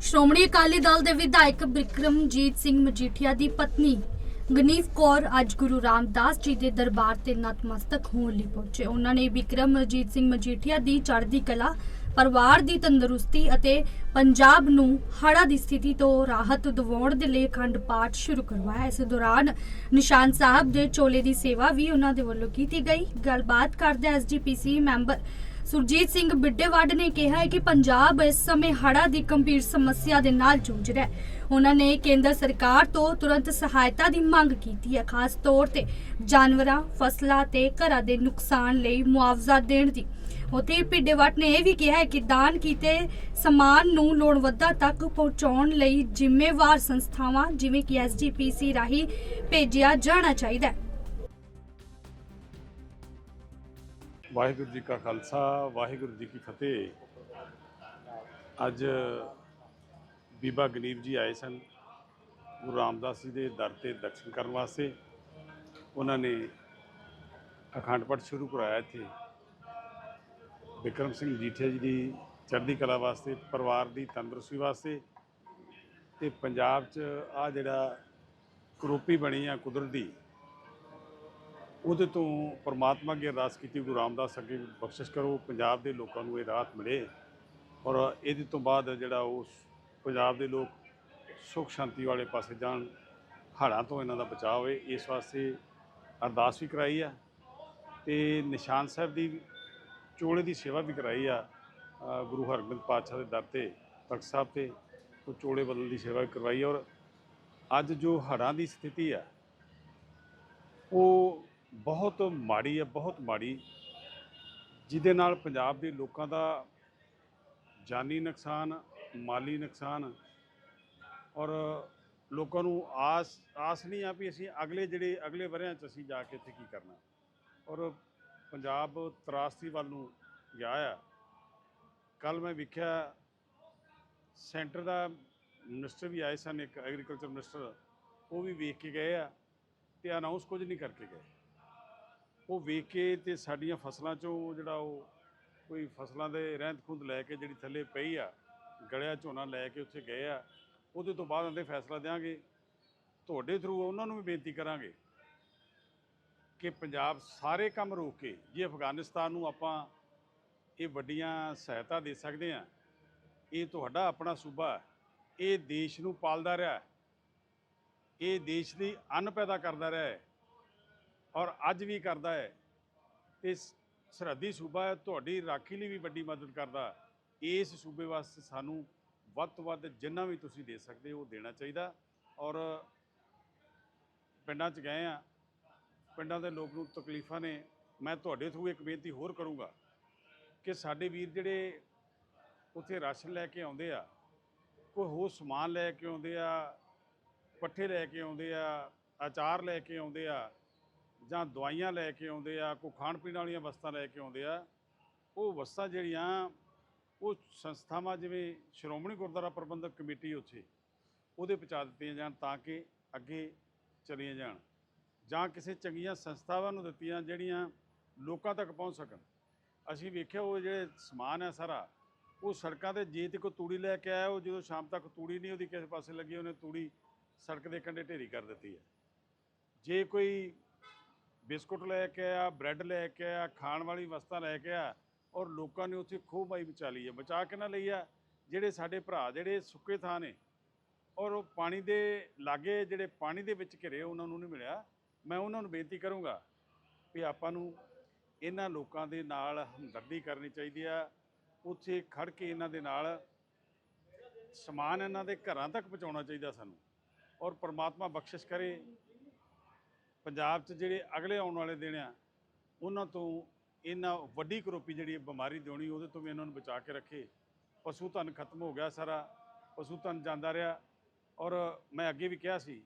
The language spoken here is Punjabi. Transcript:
ਸ਼੍ਰੋਮਣੀ ਅਕਾਲੀ ਦਲ ਦੇ ਵਿਧਾਇਕ ਬਿਕਰਮਜੀਤ ਸਿੰਘ ਮਜੀਠੀਆ ਦੀ ਪਤਨੀ ਗਨੀਵ ਕੌਰ ਅੱਜ ਗੁਰੂ ਰਾਮਦਾਸ ਜੀ ਦੇ ਦਰਬਾਰ ਤੇ ਨਤਮਸਤਕ ਹੋਣ ਲਈ ਪਹੁੰਚੇ। ਉਹਨਾਂ ਨੇ ਬਿਕਰਮਜੀਤ ਸਿੰਘ ਮਜੀਠੀਆ ਦੀ ਚੜ੍ਹਦੀ ਕਲਾ, ਪਰਿਵਾਰ ਦੀ ਤੰਦਰੁਸਤੀ ਅਤੇ ਪੰਜਾਬ ਨੂੰ ਹੜ੍ਹਾਂ ਦੀ ਸਥਿਤੀ ਤੋਂ ਰਾਹਤ ਦਿਵਾਉਣ ਦੇ ਲਈ ਅਖੰਡ ਪਾਠ ਸ਼ੁਰੂ ਕਰਵਾਇਆ। ਇਸ ਦੌਰਾਨ ਨਿਸ਼ਾਨ ਸਾਹਿਬ ਦੇ ਚੋਲੇ ਦੀ ਸੇਵਾ ਵੀ ਉਹਨਾਂ ਦੇ ਵੱਲੋਂ ਕੀਤੀ ਗਈ। ਗੱਲਬਾਤ ਕਰਦੇ ਐਸਜੀਪੀਸੀ ਮੈਂਬਰ ਸੁਰਜੀਤ ਸਿੰਘ ਬਿੱਡੇਵੱਡ ਨੇ ਕਿਹਾ ਹੈ ਕਿ ਪੰਜਾਬ ਇਸ ਸਮੇਂ ਹੜ੍ਹਾਂ ਦੀ ਗੰਭੀਰ ਸਮੱਸਿਆ ਦੇ ਨਾਲ ਜੂਝ ਰਿਹਾ ਹੈ। ਉਹਨਾਂ ਨੇ ਕੇਂਦਰ ਸਰਕਾਰ ਤੋਂ ਤੁਰੰਤ ਸਹਾਇਤਾ ਦੀ ਮੰਗ ਕੀਤੀ ਹੈ, ਖਾਸ ਤੌਰ ਤੇ ਜਾਨਵਰਾਂ, ਫਸਲਾਂ ਤੇ ਘਰਾਂ ਦੇ ਨੁਕਸਾਨ ਲਈ ਮੁਆਵਜ਼ਾ ਦੇਣ ਦੀ। ਉੱਥੇ ਪਿੱਡੇਵੱਟ ਨੇ ਇਹ ਵੀ ਕਿਹਾ ਹੈ ਕਿ ਦਾਨ ਕੀਤੇ ਸਮਾਨ ਨੂੰ ਲੋੜਵੱਦਾਂ ਤੱਕ ਪਹੁੰਚਾਉਣ ਲਈ ਜ਼ਿੰਮੇਵਾਰ ਸੰਸਥਾਵਾਂ ਜਿਵੇਂ ਕਿ ਐਸਜੀਪੀਸੀ ਰਾਹੀਂ ਭੇਜਿਆ ਜਾਣਾ ਚਾਹੀਦਾ ਹੈ। ਵਾਹਿਗੁਰੂ ਜੀ ਕਾ ਖਾਲਸਾ, ਵਾਹਿਗੁਰੂ ਜੀ ਕੀ ਫਤਿਹ। ਅੱਜ ਬੀਬਾ ਗਨੀਬ ਜੀ ਆਏ ਸਨ, ਗੁਰੂ ਰਾਮਦਾਸ ਜੀ ਦੇ ਦਰ ਤੇ ਦਰਸ਼ਨ ਕਰਨ ਵਾਸਤੇ। ਉਹਨਾਂ ਨੇ ਅਖੰਡ ਪਾਠ ਸ਼ੁਰੂ ਕਰਾਇਆ ਇੱਥੇ। ਵਿਕਰਮ ਸਿੰਘ ਜੀਠੇ ਜੀ ਦੀ ਚੜ੍ਹਦੀ ਕਲਾ ਵਾਸਤੇ, ਪਰਿਵਾਰ ਦੀ ਤੰਦਰੁਸਤੀ ਵਾਸਤੇ ਤੇ ਪੰਜਾਬ 'ਚ ਆ ਜਿਹੜਾ ਕਰੋਪੀ ਬਣੀ ਆ ਕੁਦਰਤ ਦੀ ਉਹਦੇ ਤੋਂ ਪਰਮਾਤਮਾ ਅੱਗੇ ਅਰਦਾਸ ਕੀਤੀ, ਗੁਰੂ ਰਾਮਦਾਸ ਅੱਗੇ ਬਖਸ਼ਿਸ਼ ਕਰੋ, ਪੰਜਾਬ ਦੇ ਲੋਕਾਂ ਨੂੰ ਇਹ ਰਾਹਤ ਮਿਲੇ। ਔਰ ਇਹਦੇ ਤੋਂ ਬਾਅਦ ਜਿਹੜਾ ਉਸ ਪੰਜਾਬ ਦੇ ਲੋਕ ਸੁਖ ਸ਼ਾਂਤੀ ਵਾਲੇ ਪਾਸੇ ਜਾਣ, ਹੜ੍ਹਾਂ ਤੋਂ ਇਹਨਾਂ ਦਾ ਬਚਾਅ ਹੋਵੇ ਇਸ ਵਾਸਤੇ ਅਰਦਾਸ ਵੀ ਕਰਾਈ ਆ। ਤੇ ਨਿਸ਼ਾਨ ਸਾਹਿਬ ਦੀ ਚੋਲੇ ਦੀ ਸੇਵਾ ਵੀ ਕਰਾਈ ਆ ਗੁਰੂ ਹਰਗੋਬਿੰਦ ਪਾਤਸ਼ਾਹ ਦੇ ਦਰ ਤੇ, ਤਖਤ ਸਾਹਿਬ ਤੇ, ਉਹ ਚੋਲੇ ਬਦਲਣ ਦੀ ਸੇਵਾ ਵੀ ਕਰਵਾਈ। ਔਰ ਅੱਜ ਜੋ ਹੜ੍ਹਾਂ ਦੀ ਸਥਿਤੀ ਆ, ਉਹ ਬਹੁਤ ਮਾੜੀ ਹੈ, ਬਹੁਤ ਮਾੜੀ। ਜਿਹਦੇ ਨਾਲ ਪੰਜਾਬ ਦੇ ਲੋਕਾਂ ਦਾ ਜਾਨੀ ਨੁਕਸਾਨ, ਮਾਲੀ ਨੁਕਸਾਨ ਔਰ ਲੋਕਾਂ ਨੂੰ ਆਸ ਆਸ ਨਹੀਂ ਆ ਵੀ ਅਸੀਂ ਅਗਲੇ ਜਿਹੜੇ ਅਗਲੇ ਵਰਿਆਂ 'ਚ ਅਸੀਂ ਜਾ ਕੇ ਇੱਥੇ ਕੀ ਕਰਨਾ। ਔਰ ਪੰਜਾਬ ਤਰਾਸਦੀ ਵੱਲ ਨੂੰ ਗਿਆ ਆ। ਕੱਲ ਮੈਂ ਵੇਖਿਆ ਸੈਂਟਰ ਦਾ ਮਿਨਿਸਟਰ ਵੀ ਆਏ ਸਨ, ਇੱਕ ਐਗਰੀਕਲਚਰ ਮਿਨਿਸਟਰ, ਉਹ ਵੀ ਵੇਖ ਕੇ ਗਏ ਆ ਤੇ ਅਨਾਉਂਸ ਕੁਝ ਨਹੀਂ ਕਰਕੇ ਗਏ। ਉਹ ਵੇਖ ਕੇ ਤੇ ਸਾਡੀਆਂ ਫਸਲਾਂ ਚੋਂ ਜਿਹੜਾ ਉਹ ਕੋਈ ਫਸਲਾਂ ਦੇ ਰਹਿੰਦ ਖੁੰਦ ਲੈ ਕੇ ਜਿਹੜੀ ਥੱਲੇ ਪਈ ਆ, ਗਲਿਆ ਝੋਨਾ ਲੈ ਕੇ ਉੱਥੇ ਗਏ ਆ, ਉਹਦੇ ਤੋਂ ਬਾਅਦ ਉਹਦੇ ਫੈਸਲਾ ਦੇਵਾਂਗੇ ਤੁਹਾਡੇ ਥਰੂ ਉਹਨਾਂ ਨੂੰ ਵੀ ਬੇਨਤੀ ਕਰਾਂਗੇ ਕਿ ਪੰਜਾਬ ਸਾਰੇ ਕੰਮ ਰੋਕ ਕੇ ਜੇ ਅਫਗਾਨਿਸਤਾਨ ਨੂੰ ਆਪਾਂ ਇਹ ਵੱਡੀਆਂ ਸਹਾਇਤਾ ਦੇ ਸਕਦੇ ਆ, ਇਹ ਤੁਹਾਡਾ ਆਪਣਾ ਸੂਬਾ ਇਹ ਦੇਸ਼ ਨੂੰ ਪਾਲਦਾ ਰਿਹਾ ਇਹ ਦੇਸ਼ ਲਈ ਅੰਨ ਪੈਦਾ ਕਰਦਾ ਰਿਹਾ ਹੈ ਔਰ ਅੱਜ ਵੀ ਕਰਦਾ ਹੈ। ਤੇ ਸਰਹੱਦੀ ਸੂਬਾ ਤੁਹਾਡੀ ਰਾਖੀ ਲਈ ਵੀ ਵੱਡੀ ਮਦਦ ਕਰਦਾ ਇਸ ਸੂਬੇ ਵਾਸਤੇ ਸਾਨੂੰ ਵੱਧ ਤੋਂ ਵੱਧ ਜਿੰਨਾ ਵੀ ਤੁਸੀਂ ਦੇ ਸਕਦੇ ਹੋ ਦੇਣਾ ਚਾਹੀਦਾ। ਔਰ ਪਿੰਡਾਂ 'ਚ ਗਏ ਆ। ਪਿੰਡਾਂ ਦੇ ਲੋਕ ਨੂੰ ਤਕਲੀਫਾਂ ਨੇ। ਮੈਂ ਤੁਹਾਡੇ ਥਰੂ ਇੱਕ ਬੇਨਤੀ ਹੋਰ ਕਰੂੰਗਾ ਕਿ ਸਾਡੇ ਵੀਰ ਜਿਹੜੇ ਉੱਥੇ ਰਾਸ਼ਨ ਲੈ ਕੇ ਆਉਂਦੇ ਆ, ਕੋਈ ਹੋਰ ਸਮਾਨ ਲੈ ਕੇ ਆਉਂਦੇ ਆ, ਪੱਠੇ ਲੈ ਕੇ ਆਉਂਦੇ ਆ, ਅਚਾਰ ਲੈ ਕੇ ਆਉਂਦੇ ਆ ਜਾਂ ਦਵਾਈਆਂ ਲੈ ਕੇ ਆਉਂਦੇ ਆ, ਕੋਈ ਖਾਣ ਪੀਣ ਵਾਲੀਆਂ ਵਸਤਾਂ ਲੈ ਕੇ ਆਉਂਦੇ ਆ, ਉਹ ਵਸਤਾਂ ਜਿਹੜੀਆਂ, ਉਹ ਸੰਸਥਾਵਾਂ ਜਿਵੇਂ ਸ਼੍ਰੋਮਣੀ ਗੁਰਦੁਆਰਾ ਪ੍ਰਬੰਧਕ ਕਮੇਟੀ ਉੱਥੇ, ਉਹਦੇ ਪਹੁੰਚਾ ਦਿੱਤੀਆਂ ਜਾਣ ਤਾਂ ਕਿ ਅੱਗੇ ਚਲੀਆਂ ਜਾਣ, ਜਾਂ ਕਿਸੇ ਚੰਗੀਆਂ ਸੰਸਥਾਵਾਂ ਨੂੰ ਦਿੱਤੀਆਂ ਜਿਹੜੀਆਂ ਲੋਕਾਂ ਤੱਕ ਪਹੁੰਚ ਸਕਣ। ਅਸੀਂ ਵੇਖਿਆ ਉਹ ਜਿਹੜੇ ਸਮਾਨ ਹੈ ਸਾਰਾ, ਉਹ ਸੜਕਾਂ ਤੇ ਜੇ ਤੇ ਕੋਈ ਤੂੜੀ ਲੈ ਕੇ ਆਇਆ, ਉਹ ਜਦੋਂ ਸ਼ਾਮ ਤੱਕ ਤੂੜੀ ਨਹੀਂ ਉਹਦੀ ਕਿਸੇ ਪਾਸੇ ਲੱਗੀ, ਉਹਨੇ ਤੂੜੀ ਸੜਕ ਦੇ ਕੰਢੇ ਢੇਰੀ ਕਰ ਦਿੱਤੀ ਹੈ। ਜੇ ਕੋਈ ਬਿਸਕੁਟ ਲੈ ਕੇ ਆਇਆ ਬ੍ਰੈਡ ਲੈ ਕੇ ਆਇਆ ਖਾਣ ਵਾਲੀ ਵਸਤਾਂ ਲੈ ਕੇ ਆਇਆ ਔਰ ਲੋਕਾਂ ਨੇ ਉੱਥੇ ਖੂਬਾਈ ਬਚਾ ਲਈ ਹੈ ਬਚਾ ਕੇ ਨਾ ਲਈ ਆ? ਜਿਹੜੇ ਸਾਡੇ ਭਰਾ, ਜਿਹੜੇ ਸੁੱਕੇ ਥਾਂ ਨੇ ਔਰ ਉਹ ਪਾਣੀ ਦੇ ਲਾਗੇ ਜਿਹੜੇ ਪਾਣੀ ਦੇ ਵਿੱਚ ਘਿਰੇ ਉਹਨਾਂ ਨੂੰ ਨਹੀਂ ਮਿਲਿਆ। ਮੈਂ ਉਹਨਾਂ ਨੂੰ ਬੇਨਤੀ ਕਰੂੰਗਾ ਵੀ ਆਪਾਂ ਨੂੰ ਇਹਨਾਂ ਲੋਕਾਂ ਦੇ ਨਾਲ ਹਮਦਰਦੀ ਕਰਨੀ ਚਾਹੀਦੀ ਆ। ਉੱਥੇ ਖੜ ਕੇ ਇਹਨਾਂ ਦੇ ਨਾਲ ਸਮਾਨ ਇਹਨਾਂ ਦੇ ਘਰਾਂ ਤੱਕ ਪਹੁੰਚਾਉਣਾ ਚਾਹੀਦਾ ਸਾਨੂੰ ਔਰ ਪਰਮਾਤਮਾ ਬਖਸ਼ਿਸ਼ ਕਰੇ। ਪੰਜਾਬ 'ਚ ਜਿਹੜੇ ਅਗਲੇ ਆਉਣ ਵਾਲੇ ਦਿਨ ਆ, ਉਹਨਾਂ ਤੋਂ ਇਹਨਾਂ ਵੱਡੀ ਕਰੋਪੀ ਜਿਹੜੀ ਬਿਮਾਰੀ ਦੀ ਹੋਣੀ ਉਹਦੇ ਤੋਂ ਵੀ ਇਹਨਾਂ ਨੂੰ ਬਚਾ ਕੇ ਰੱਖੇ। ਪਸ਼ੂ ਧਨ ਖਤਮ ਹੋ ਗਿਆ ਸਾਰਾ, ਪਸ਼ੂ ਧਨ ਜਾਂਦਾ ਰਿਹਾ। ਔਰ ਮੈਂ ਅੱਗੇ ਵੀ ਕਿਹਾ ਸੀ